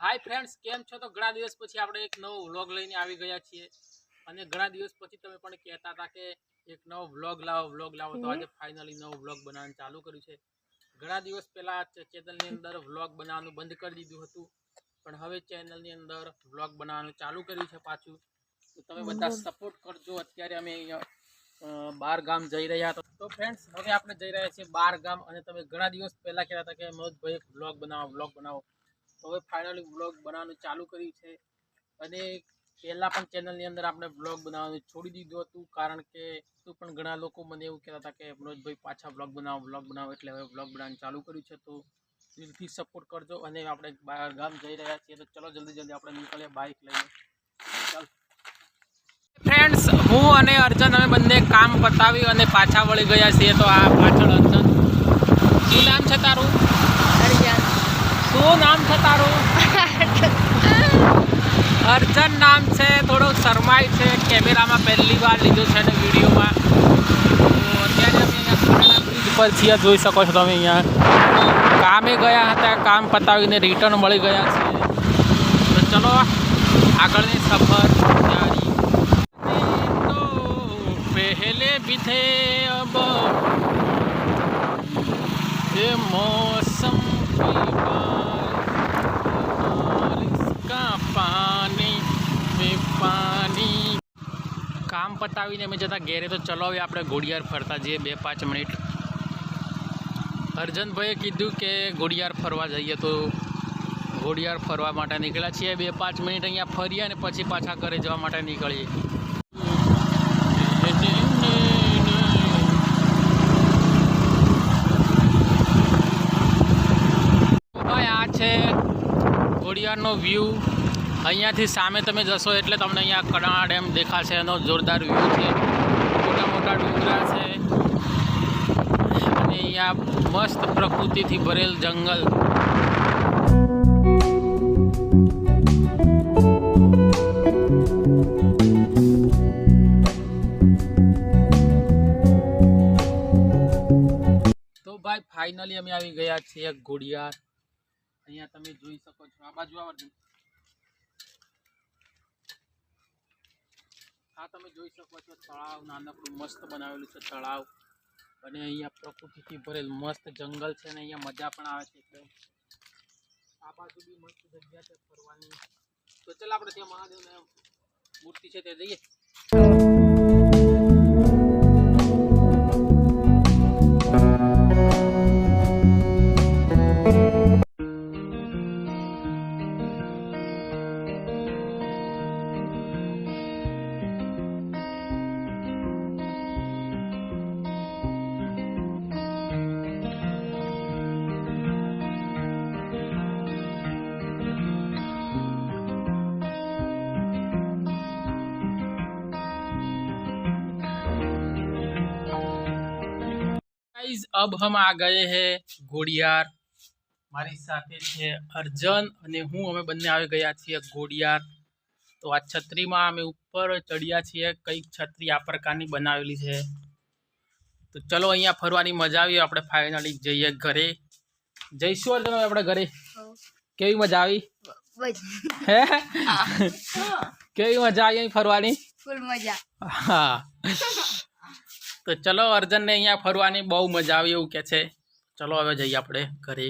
Hi friends કેમ છો? તો ઘણા દિવસ પછી આપણે એક નવો વ્લોગ લઈને આવી ગયા છીએ. અને ઘણા દિવસ પછી તમે પણ કહેતા હતા કે એક નવો વ્લોગ લાવો વ્લોગ લાવો. તો આજે ફાઇનલી નવો વ્લોગ બનાવવાનું ચાલુ કર્યું છે. ઘણા દિવસ પહેલાં ચેનલની અંદર વ્લોગ બનાવવાનું બંધ કરી દીધું હતું. પણ હવે ચેનલની અંદર વ્લોગ બનાવવાનું ચાલુ કર્યું છે પાછું. તો તમે બધા સપોર્ટ કરજો. અત્યારે અમે બાર ગામ જઈ રહ્યા હતા. તો ફ્રેન્ડ્સ હવે આપણે જઈ રહ્યા છીએ બાર ગામ અને તમે ઘણા દિવસ પહેલાં કહેતા હતા કે મનોજભાઈ એક વ્લોગ બનાવો વ્લોગ બનાવો. હવે ફાઇનલી વ્લોગ બનાવવાનું ચાલુ કર્યું છે. અને પહેલાં પણ ચેનલની અંદર આપણે વ્લોગ બનાવવાનું છોડી દીધું હતું, કારણ કે તો પણ ઘણા લોકો મને એવું કહેતા હતા કે મનોજભાઈ પાછા વ્લોગ બનાવો વ્લોગ બનાવો. એટલે હવે વ્લોગ બનાવવાનું ચાલુ કર્યું છે, તો દિલથી સપોર્ટ કરજો. અને આપણે બહાર ગામ જઈ રહ્યા છીએ, તો ચલો જલ્દી જલ્દી આપણે નીકળીએ બાઇક લઈને. ચાલ. ફ્રેન્ડ્સ હું અને અર્જન અમે બંને કામ પતાવી અને પાછા વળી ગયા છીએ, તો આ પાછળ અર્જન. શું નામ છે તારું? શું નામ છે તારું. અર્જન નામ છે, થોડો શરમાય છે. કેમેરામાં પહેલી વાર લીધું છે ને વિડીયોમાં. અત્યારે અમે અહીંયા બ્રિજ પર જોઈ શકો છો તમે અહીંયા. કામે ગયા હતા, કામ પતાવીને રિટર્ન મળી ગયા છે. તો ચલો, આગળની સફર તો પહેલે બીથે અબ એ મોસમ પતાવીને અમે જતા ઘેરે તો ચલો હવે આપણે ઘોડિયાર ફરતા જઈએ બે પાંચ મિનિટ. અર્જનભાઈએ કીધું કે ઘોડિયાર ફરવા જઈએ તો ઘોડિયાર ફરવા માટે નીકળ્યા છીએ. બે પાંચ મિનિટ અહીંયા ફરીએ અને પછી પાછા ઘરે જવા માટે નીકળીએ. ભાઈ, આ છે ઘોડિયારનો વ્યૂ અહીંયાથી સામે તમે જશો એટલે તમને અહીંયા કડાણા ડેમ દેખાશે, એનો જોરદાર વ્યૂ છે. મોટા મોટા ડુંગરા છે. અને અહીંયા મસ્ત પ્રકૃતિથી ભરેલ જંગલ. તો ભાઈ ફાઇનલી અમે આવી ગયા છીએ ઘોડિયાર. અહીંયા તમે જોઈ શકો છો. આ બાજુ આવો આ તમે જોઈ શકો છો, તળાવ, નાનકડું મસ્ત બનાવેલું છે તળાવ. અને અહીંયા પ્રકૃતિથી ભરેલ મસ્ત જંગલ છે અને અહીંયા મજા પણ આવે છે એકદમ. આ બાજુ બી મસ્ત જગ્યા છે ફરવાની. તો ચાલ આપણે ત્યાં મહાદેવને મૂર્તિ છે તે જઈએ. गाइस अब हम आ गए हैं ઘોડિયાર મારી સાથે છે અર્જન અને હું અમે બંને આવી ગયા છીએ ઘોડિયાર તો આ છત્રીમાં અમે ઉપર ચડ્યા છીએ કંઈક છત્રી આ પ્રકારની બનાવેલી છે તો ચલો અહીંયા ફરવાની મજા આવી આપણે ફાઇનલી જઈએ ઘરે જઈશું અર્જન હવે આપણે ઘરે કેવી મજા આવી હે કેવી મજા આવી અહીં ફરવાની ફૂલ મજા હા તો ચલો અર્જનને અહીંયા ફરવાની બહુ મજા આવી એવું કે છે. ચલો હવે જઈએ આપણે ઘરે.